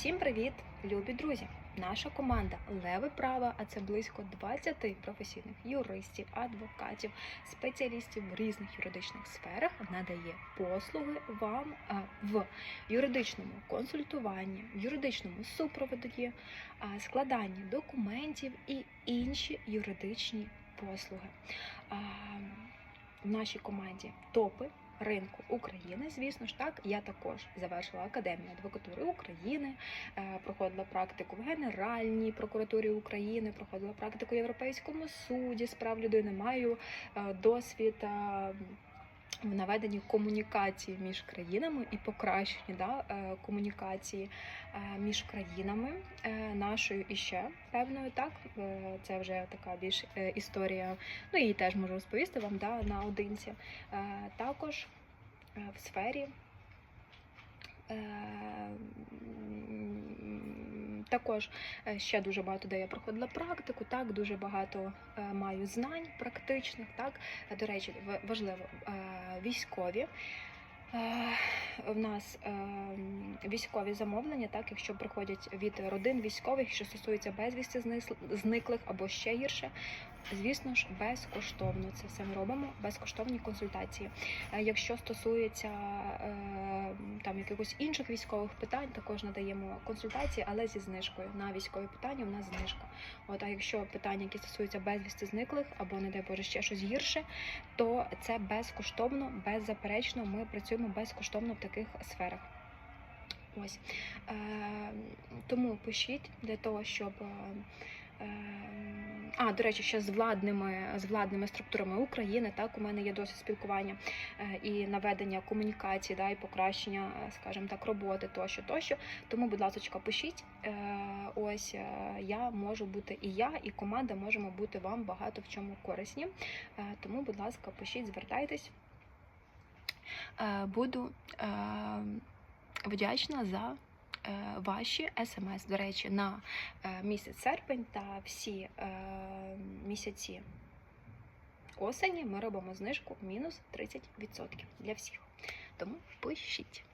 Всім привіт, любі друзі! Наша команда Леве право, а це близько 20 професійних юристів, адвокатів, спеціалістів в різних юридичних сферах надає послуги вам в юридичному консультуванні, юридичному супроводі, складанні документів і інші юридичні послуги. В нашій команді топи ринку України. Звісно ж так, я також завершила Академію адвокатури України, е, проходила практику в Генеральній прокуратурі України, проходила практику в Європейському суді з прав людини. Маю е, досвід. В наведенні комунікації між країнами і покращенні да, е, комунікації е, між країнами е, нашою і ще певною, так це вже така більш історія. Ну її теж можу розповісти вам да, наодинці. Також в сфері. Також е, ще дуже багато де я проходила практику, так дуже багато е, маю знань практичних. Так до речі, важливо е, військові. В нас військові замовлення, так якщо приходять від родин військових, що стосується безвісті зниклих або ще гірше, звісно ж, безкоштовно це все ми робимо, безкоштовні консультації. Якщо стосується якихось інших військових питань, також надаємо консультації, але зі знижкою. На військові питання у нас знижка. От, а якщо питання, які стосуються безвісти зниклих або, не дай Боже, ще щось гірше, то це безкоштовно, беззаперечно. Ми працюємо безкоштовно в таких сферах. Ось е, тому пишіть для того, щоб. е, А, до речі, ще з владними з владними структурами України. Так, у мене є досвід спілкування е, і наведення комунікації, да, і покращення, е, скажімо так, роботи тощо, тощо. Тому, будь ласка, пишіть. Е, Ось я можу бути і я, і команда можемо бути вам багато в чому корисні. Тому, будь ласка, пишіть, звертайтесь. Буду вдячна за ваші смс. До речі, на е, місяць серпень та всі е, місяці осені ми робимо знижку мінус 30% для всіх. Тому пишіть.